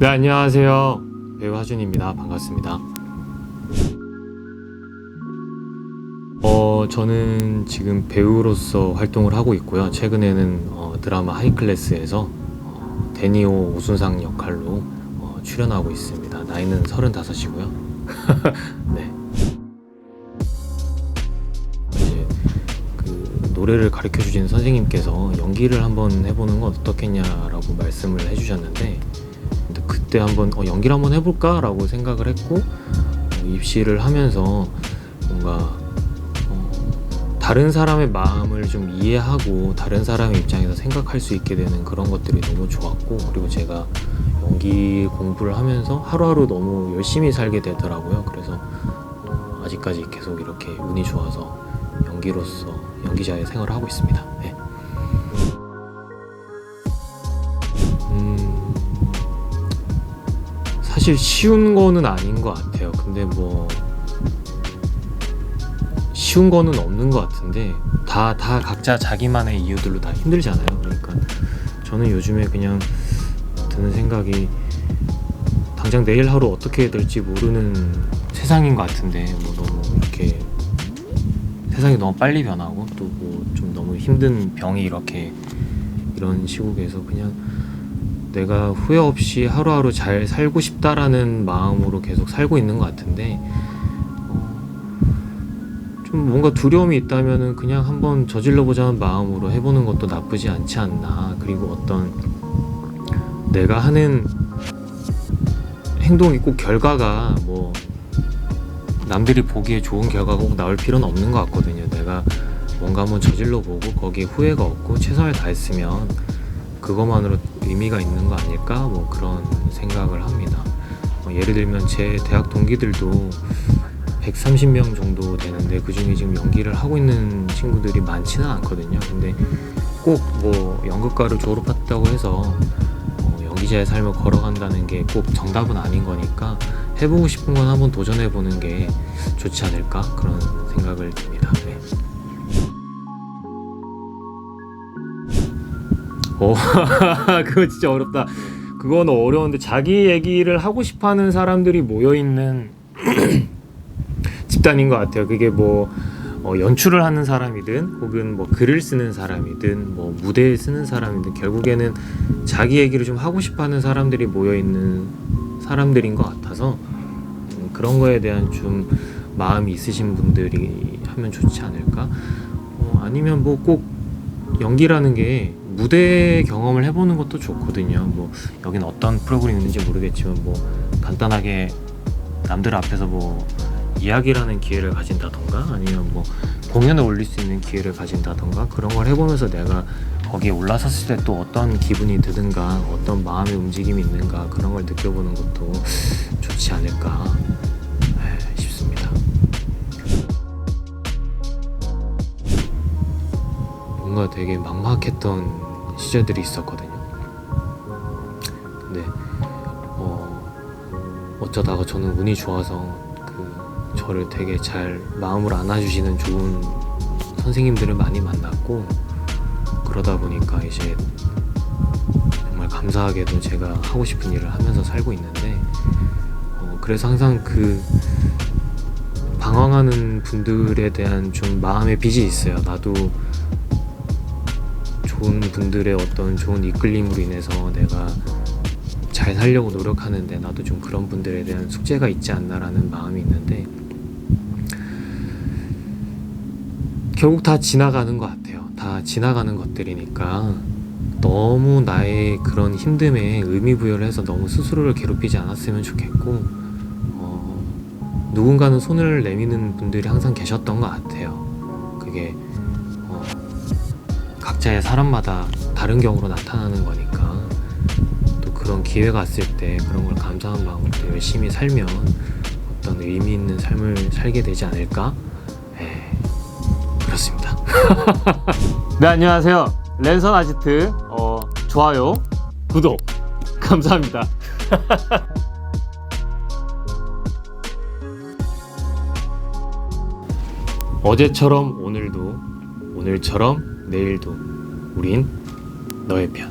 네 안녕하세요. 배우 하준입니다. 반갑습니다. 어 저는 지금 배우로서 활동을 하고 있고요. 최근에는 어, 드라마 하이클래스에서 어, 데니오 오순상 역할로 어, 출연하고 있습니다. 나이는 35이고요. 네. 그 노래를 가르쳐 주신 선생님께서 연기를 한번 해보는 건 어떻겠냐라고 말씀을 해주셨는데 그때 한번 어, 연기를 한번 해볼까라고 생각을 했고 어, 입시를 하면서 뭔가 어, 다른 사람의 마음을 좀 이해하고 다른 사람의 입장에서 생각할 수 있게 되는 그런 것들이 너무 좋았고 그리고 제가 연기 공부를 하면서 하루하루 너무 열심히 살게 되더라고요. 그래서 어, 아직까지 계속 이렇게 운이 좋아서 연기로서 연기자의 생활을 하고 있습니다. 네. 사실 쉬운 거는 아닌 것 같아요. 근데 뭐 쉬운 거는 없는 것 같은데 다 다 각자 자기만의 이유들로 다 힘들잖아요. 그러니까 저는 요즘에 그냥 드는 생각이 당장 내일 하루 어떻게 될지 모르는 세상인 것 같은데 뭐 너무 이렇게 세상이 너무 빨리 변하고 또 뭐 좀 너무 힘든 병이 이렇게 이런 시국에서 그냥 내가 후회 없이 하루하루 잘 살고 싶다라는 마음으로 계속 살고 있는 것 같은데 어, 좀 뭔가 두려움이 있다면은 그냥 한번 저질러 보자는 마음으로 해보는 것도 나쁘지 않지 않나 그리고 어떤 내가 하는 행동이 꼭 결과가 뭐 남들이 보기에 좋은 결과가 꼭 나올 필요는 없는 것 같거든요. 내가 뭔가 한번 저질러 보고 거기에 후회가 없고 최선을 다했으면 그것만으로 의미가 있는 거 아닐까 뭐 그런 생각을 합니다. 어, 예를 들면 제 대학 동기들도 130명 정도 되는데 그 중에 지금 연기를 하고 있는 친구들이 많지는 않거든요. 근데 꼭 뭐 연극과를 졸업했다고 해서 어, 연기자의 삶을 걸어간다는 게 꼭 정답은 아닌 거니까 해보고 싶은 건 한번 도전해 보는 게 좋지 않을까 그런 생각을 듭니다. 네. 오, 그거 진짜 어렵다. 그건 어려운데 자기 얘기를 하고 싶어하는 사람들이 모여 있는 집단인 것 같아요. 그게 뭐 어, 연출을 하는 사람이든 혹은 뭐 글을 쓰는 사람이든 뭐 무대에 쓰는 사람이든 결국에는 자기 얘기를 좀 하고 싶어하는 사람들이 모여 있는 사람들인 것 같아서 음, 그런 거에 대한 좀 마음이 있으신 분들이 하면 좋지 않을까? 어, 아니면 뭐 꼭 연기라는 게 무대 경험을 해보는 것도 좋거든요. 뭐 여기는 어떤 프로그램이 있는지 모르겠지만 뭐 간단하게 남들 앞에서 뭐 이야기라는 기회를 가진다던가 아니면 뭐 공연을 올릴 수 있는 기회를 가진다던가 그런 걸 해보면서 내가 거기에 올라섰을 때 또 어떤 기분이 드는가 어떤 마음의 움직임이 있는가 그런 걸 느껴보는 것도 좋지 않을까 에, 싶습니다. 뭔가 되게 막막했던 시절들이 있었거든요. 근데 어, 어쩌다가 저는 운이 좋아서 그 저를 되게 잘 마음을 안아주시는 좋은 선생님들을 많이 만났고 그러다 보니까 이제 정말 감사하게도 제가 하고 싶은 일을 하면서 살고 있는데 어, 그래서 항상 그 방황하는 분들에 대한 좀 마음의 빚이 있어요. 나도 좋은 분들의 어떤 좋은 이끌림으로 인해서 내가 잘 살려고 노력하는데 나도 좀 그런 분들에 대한 숙제가 있지 않나라는 마음이 있는데 결국 다 지나가는 것 같아요. 다 지나가는 것들이니까 너무 나의 그런 힘듦에 의미 부여를 해서 너무 스스로를 괴롭히지 않았으면 좋겠고 어, 누군가는 손을 내미는 분들이 항상 계셨던 것 같아요. 그게 어, 각자의 사람마다 다른 경우로 나타나는 거니까 또 그런 기회가 왔을 때 그런 걸 감사한 마음으로 또 열심히 살면 어떤 의미 있는 삶을 살게 되지 않을까? 예, 그렇습니다. 네 안녕하세요. 랜선 아지트 어, 좋아요, 구독 감사합니다. 어제처럼 오늘도 오늘처럼 내일도 우린 너의 편.